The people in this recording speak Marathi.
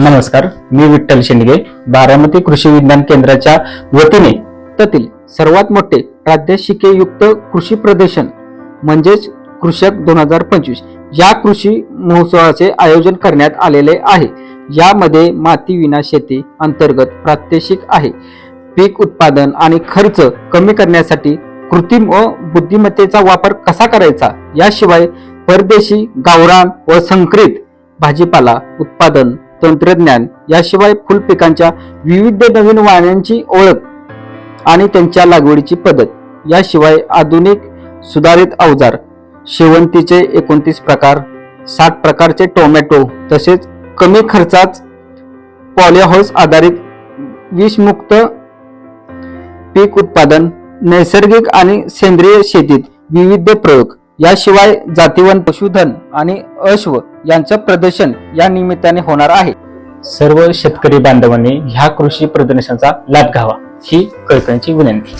नमस्कार मी विठ्ठल शेंडगे बारामती कृषी विज्ञान केंद्राच्या वतीने त्यातील सर्वात मोठे प्रात्यक्षिकेयुक्त कृषी प्रदर्शन म्हणजेच कृषक दोन हजार पंचवीस या कृषी महोत्सवाचे आयोजन करण्यात आलेले आहे. यामध्ये माती विना शेती अंतर्गत प्रात्यक्षिक आहे. पीक उत्पादन आणि खर्च कमी करण्यासाठी कृत्रिम व बुद्धिमत्तेचा वापर कसा करायचा? याशिवाय परदेशी गावरान व संकरित भाजीपाला उत्पादन तंत्रज्ञान याशिवाय फुलपिकांच्या विविध नवीन वाण्यांची ओळख आणि त्यांच्या लागवडीची पद्धत याशिवाय आधुनिक सुधारित अवजार शेवंतीचे एकोणतीस प्रकार साठ प्रकारचे टोमॅटो तसेच कमी खर्चात पॉलिहाऊस आधारित विषमुक्त पीक उत्पादन नैसर्गिक आणि सेंद्रिय शेतीत विविध प्रयोग याशिवाय जातीवन पशुधन आणि अश्व यांचं प्रदर्शन या निमित्ताने होणार आहे. सर्व शेतकरी बांधवांनी ह्या कृषी प्रदर्शनाचा लाभ घ्यावा ही कळकळीची विनंती.